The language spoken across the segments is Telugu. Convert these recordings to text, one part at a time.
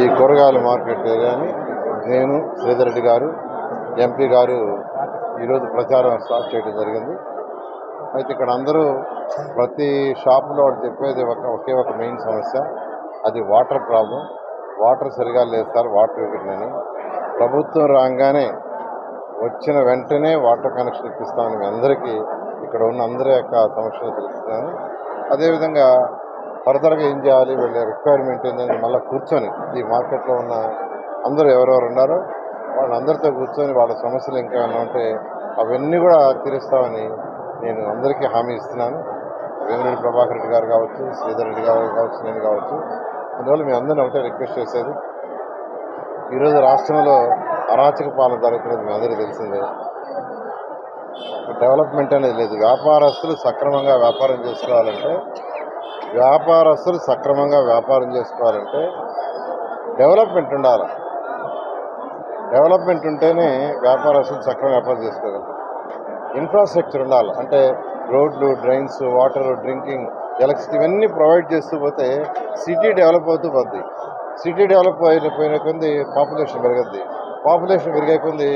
ఈ కూరగాయల మార్కెట్ ఏరియాని నేను శ్రీధర్ రెడ్డి గారు ఎంపీ గారు ఈరోజు ప్రచారం స్టార్ట్ చేయడం జరిగింది. అయితే ఇక్కడ అందరూ ప్రతి షాపులో వాడు చెప్పేది ఒక ఒకే ఒక మెయిన్ సమస్య అది వాటర్ ప్రాబ్లం. వాటర్ సరిగా లేదు సార్ వాటర్ ఇవ్వకండి ప్రభుత్వం రాగానే వచ్చిన వెంటనే వాటర్ కనెక్షన్ ఇప్పిస్తామని మీ అందరికీ ఇక్కడ ఉన్న అందరి యొక్క సమస్యలు తెలుస్తున్నాను. అదేవిధంగా ఫర్దర్గా ఏం చేయాలి వీళ్ళ రిక్వైర్మెంట్ ఏంటని మళ్ళీ కూర్చొని ఈ మార్కెట్లో ఉన్న అందరూ ఎవరెవరు ఉన్నారో వాళ్ళందరితో కూర్చొని వాళ్ళ సమస్యలు ఇంకా ఉంటే అవన్నీ కూడా తీరుస్తామని నేను అందరికీ హామీ ఇస్తున్నాను. వేమిరెడ్డి ప్రభాకర్ రెడ్డి గారు కావచ్చు శ్రీధర్ రెడ్డి గారు కావచ్చు నేను కావచ్చు అందువల్ల మీ అందరిని ఒకటే రిక్వెస్ట్ చేసేది ఈరోజు రాష్ట్రంలో అరాచక పాలన జరుగుతున్నది మీ అందరికీ తెలిసిందే. డెవలప్మెంట్ అనేది లేదు. వ్యాపారస్తులు సక్రమంగా వ్యాపారం చేసుకోవాలంటే వ్యాపారస్తులు సక్రమంగా వ్యాపారం చేసుకోవాలంటే డెవలప్మెంట్ ఉండాలి. డెవలప్మెంట్ ఉంటేనే వ్యాపారస్తులు సక్రమంగా వ్యాపారం చేసుకోగలరు ఇన్ఫ్రాస్ట్రక్చర్ ఉండాలి. అంటే రోడ్లు డ్రైన్స్ వాటర్ డ్రింకింగ్ ఎలక్ట్రిసిటీ ఇవన్నీ ప్రొవైడ్ చేస్తూ పోతే సిటీ డెవలప్ అవుతూ పోద్ది. సిటీ డెవలప్ అయిపోయిన కొంది పాపులేషన్ పెరగద్ది. పాపులేషన్ పెరిగే కొంది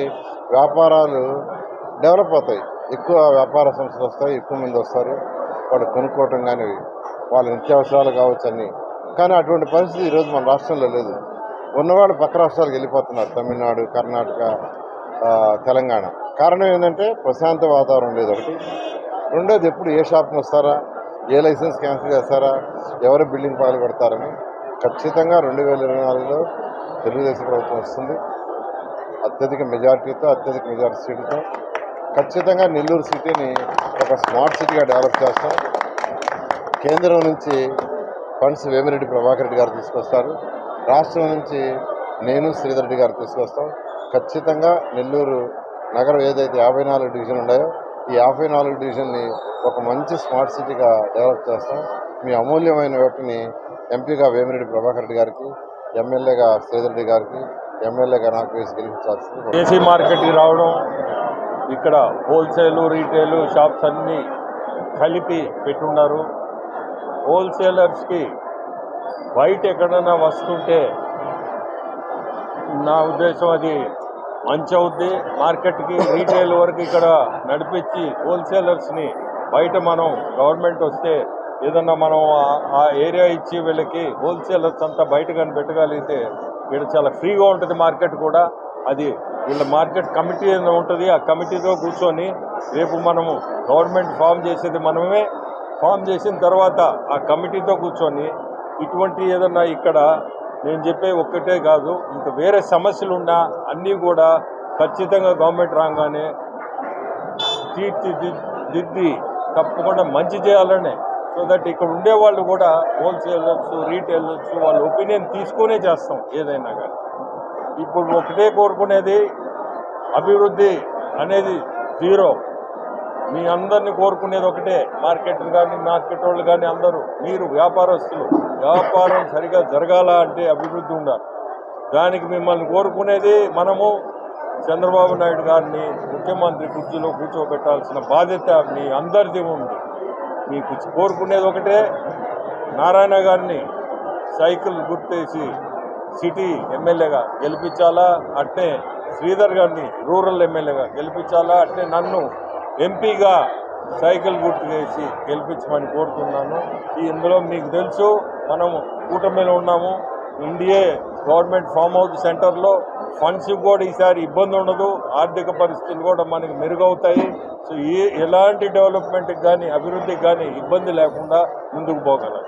వ్యాపారాలు డెవలప్ అవుతాయి. ఎక్కువ వ్యాపార సంస్థలు వస్తాయి ఎక్కువ మంది వస్తారు. వాడు కొనుక్కోవటం కానీ వాళ్ళ నిత్యావసరాలు కావచ్చు అన్నీ. కానీ అటువంటి పరిస్థితి ఈరోజు మన రాష్ట్రంలో లేదు. ఉన్నవాళ్ళు పక్క రాష్ట్రాలకు వెళ్ళిపోతున్నారు. తమిళనాడు కర్ణాటక తెలంగాణ. కారణం ఏంటంటే ప్రశాంత వాతావరణం లేదు ఒకటి. రెండోది ఎప్పుడు ఏ షాప్కి వస్తారా? ఏ లైసెన్స్ క్యాన్సిల్ చేస్తారా? ఎవరు బిల్డింగ్ పాలు కొడతారని. ఖచ్చితంగా రెండు వేల ఇరవై నాలుగులో తెలుగుదేశం ప్రభుత్వం వస్తుంది. అత్యధిక మెజారిటీతో అత్యధిక మెజార్టీ సీటుతో. ఖచ్చితంగా నెల్లూరు సిటీని ఒక స్మార్ట్ సిటీగా డెవలప్ చేస్తాం. కేంద్రం నుంచి ఫండ్స్ వేమిరెడ్డి ప్రభాకర్ రెడ్డి గారు తీసుకొస్తారు. రాష్ట్రం నుంచి నేను శ్రీధర్ రెడ్డి గారు తీసుకొస్తాం. ఖచ్చితంగా నెల్లూరు నగరం ఏదైతే యాభై నాలుగు డివిజన్ ఉన్నాయో ఈ యాభై నాలుగు డివిజన్ని ఒక మంచి స్మార్ట్ సిటీగా డెవలప్ చేస్తాం. మీ అమూల్యమైన వాటిని ఎంపీగా వేమిరెడ్డి ప్రభాకర్ రెడ్డి గారికి ఎమ్మెల్యేగా శ్రీధర్ రెడ్డి గారికి ఎమ్మెల్యేగా నాకు వేసి గెలిపించాల్సింది ఏసీ మార్కెట్కి రావడం ఇక్కడ హోల్సేలు రీటైలు షాప్స్ అన్నీ కలిపి పెట్టున్నారు. హోల్సేలర్స్కి బయట ఎక్కడైనా వస్తుంటే నా ఉద్దేశం అది మంచి అవుద్ది. మార్కెట్కి రీటైల్ వరకు ఇక్కడ నడిపించి హోల్సేలర్స్ని బయట మనం గవర్నమెంట్ వస్తే ఏదన్నా మనం ఆ- ఏరియా ఇచ్చి వీళ్ళకి హోల్సేలర్స్ అంతా బయట కానీ పెట్టగలిగితే ఇక్కడ చాలా ఫ్రీగా ఉంటుంది మార్కెట్ కూడా. అది వీళ్ళ మార్కెట్ కమిటీ ఉంటుంది ఆ కమిటీతో కూర్చొని రేపు మనము గవర్నమెంట్ ఫామ్ చేసేది మనమే ఫామ్ చేసిన తర్వాత ఆ కమిటీతో కూర్చొని ఇటువంటి ఏదన్నా ఇక్కడ నేను చెప్పే ఒక్కటే కాదు ఇంకా వేరే సమస్యలు ఉన్నా అన్నీ కూడా ఖచ్చితంగా గవర్నమెంట్ రాగానే తీర్చిదిద్ది తప్పకుండా మంచి చేయాలనే. సో దట్ ఇక్కడ ఉండే వాళ్ళు కూడా హోల్సేల్ వచ్చు రీటైల్ వచ్చు వాళ్ళ ఒపీనియన్ తీసుకునే చేస్తాం ఏదైనా కానీ. ఇప్పుడు ఒకటే కోరుకునేది అభివృద్ధి అనేది జీరో మీ అందరిని కోరుకునేది ఒకటే. మార్కెట్ కానీ మార్కెట్ వాళ్ళు కానీ అందరూ మీరు వ్యాపారస్తులు. వ్యాపారం సరిగా జరగాల అంటే అభివృద్ధి ఉండాలి. దానికి మిమ్మల్ని కోరుకునేది మనము. చంద్రబాబు నాయుడు గారిని ముఖ్యమంత్రి కుర్చీలో కూర్చోబెట్టాల్సిన బాధ్యత మీ అందరిది ఉంది. మీకు కోరుకునేది ఒకటే. నారాయణ గారిని సైకిల్ గుర్తేసి సిటీ ఎమ్మెల్యేగా గెలిపించాలా? అట్నే శ్రీధర్ గారిని రూరల్ ఎమ్మెల్యేగా గెలిపించాలా? అట్నే నన్ను ఎంపీగా సైకిల్ గుర్తు చేసి గెలిపించమని కోరుతున్నాను. ఈ ఇందులో మీకు తెలుసు మనము కూటమిలో ఉన్నాము. ఇండియే గవర్నమెంట్ ఫామ్ హౌస్ సెంటర్లో ఫండ్స్ కూడా ఈసారి ఇబ్బంది ఉండదు. ఆర్థిక పరిస్థితులు కూడా మనకి మెరుగవుతాయి. సో ఏ ఎలాంటి డెవలప్మెంట్కి కానీ అభివృద్ధికి కానీ ఇబ్బంది లేకుండా ముందుకు పోగలం.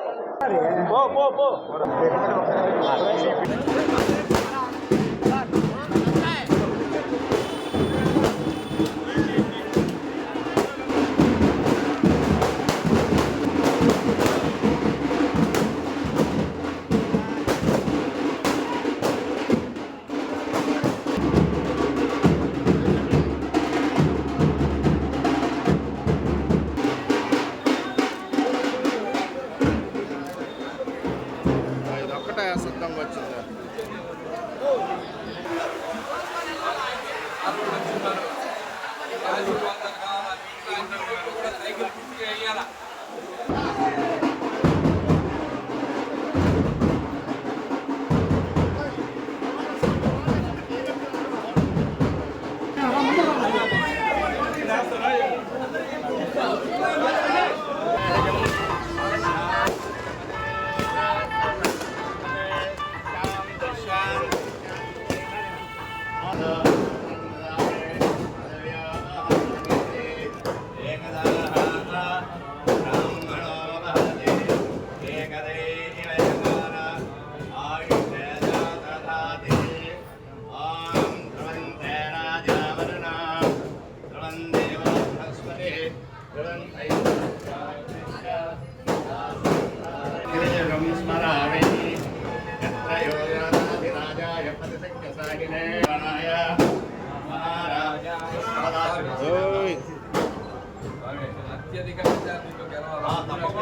Uh...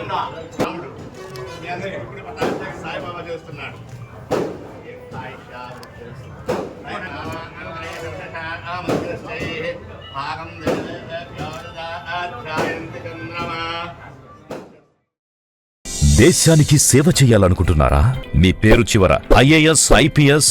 తప్పకుండా రాముడు. మీ అందరికీ ఇప్పుడు పట్టాభిషేకం సాయిబాబా చేస్తున్నాడు. భాగం చంద్రమా దేశానికి సేవ చేయాలనుకుంటున్నారా? మీ పేరు చివర ఐఏఎస్ ఐపీఎస్